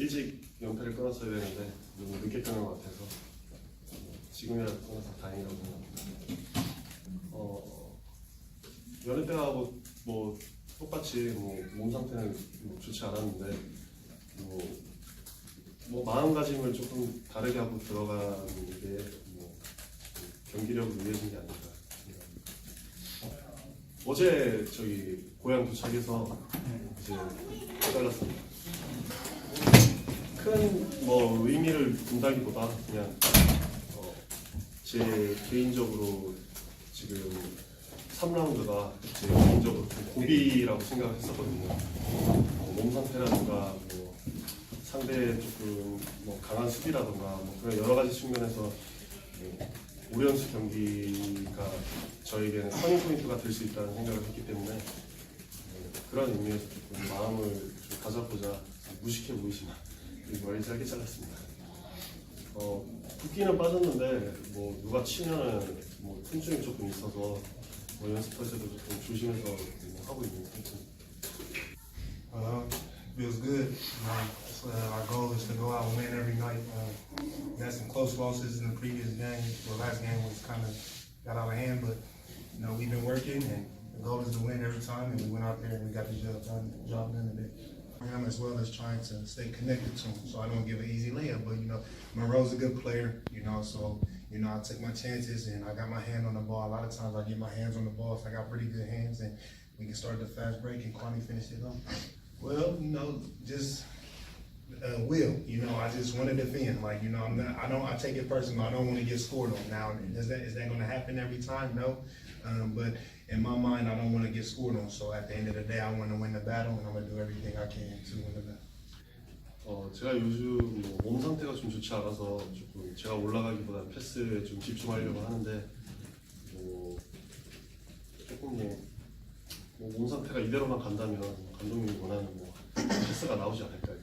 일찍 연패를 끊었어야 되는데 너무 늦게 끊은 것 같아서 어, 지금이라도 끊어서 다행이라고 생각합니다. 어, 여느 때하고 뭐 똑같이 뭐 몸 상태는 뭐 좋지 않았는데 뭐, 뭐 마음가짐을 조금 다르게 하고 들어가는 게 뭐 경기력을 위해준 게 아닌가 생각합니다. 어제 저기 고향 도착해서 이제 깨달았습니다. 큰 뭐 의미를 둔다기보다 그냥 어, 제 개인적으로 지금 3라운드가 제 개인적으로 좀 고비라고 생각을 했었거든요. 뭐몸 상태라든가 뭐 상대 조금 뭐 강한 수비라든가 뭐 그런 여러 가지 측면에서 뭐 5연수 경기가 저에게는 터닝 포인트가 될 수 있다는 생각을 했기 때문에 네, 그런 의미에서 조금 마음을 좀 가져보자 무식해 보이지만 머리 짧게 잘랐습니다. 어, 붓기는 빠졌는데 뭐 누가 치면은 뭐 통증이 조금 있어서 뭐 연습할 때도 조금 조심해서 뭐 하고 있는 상태입니다. Uh, feels good. You know, it's, uh, our goal is to go out and win every night. Uh, we had some close losses in the previous game. The last game was kind of got out of hand, but you know we've been working, and the goal is to win every time. And we went out there and we got the job done. Job done today. As well as trying to stay connected to him, so I don't give an easy layup. But you know, Monroe's a good player. You know, so you know I take my chances, and I got my hand on the ball. A lot of times I get my hands on the ball, so I got pretty good hands, and we can start the fast break, and Kwame finished it up. Well, you know, just uh, will. You know, I just want to defend. Like, you know, I'm not. I don't. I take it personal. I don't want to get scored on. Now, is that is that going to happen every time? No. Um, but in my mind, I don't want to get scored on. So at the end of the day, I want to win the battle, and I'm going to do everything I can to win the battle. 어, 제가 요즘 뭐몸 상태가 좀 좋지 않아서 조금 제가 올라가기보다 패스에 좀 집중하려고 하는데 뭐 조금 뭐, 뭐몸 상태가 이대로만 간다면 감독님이 원하는 뭐 패스가 나오지 않을까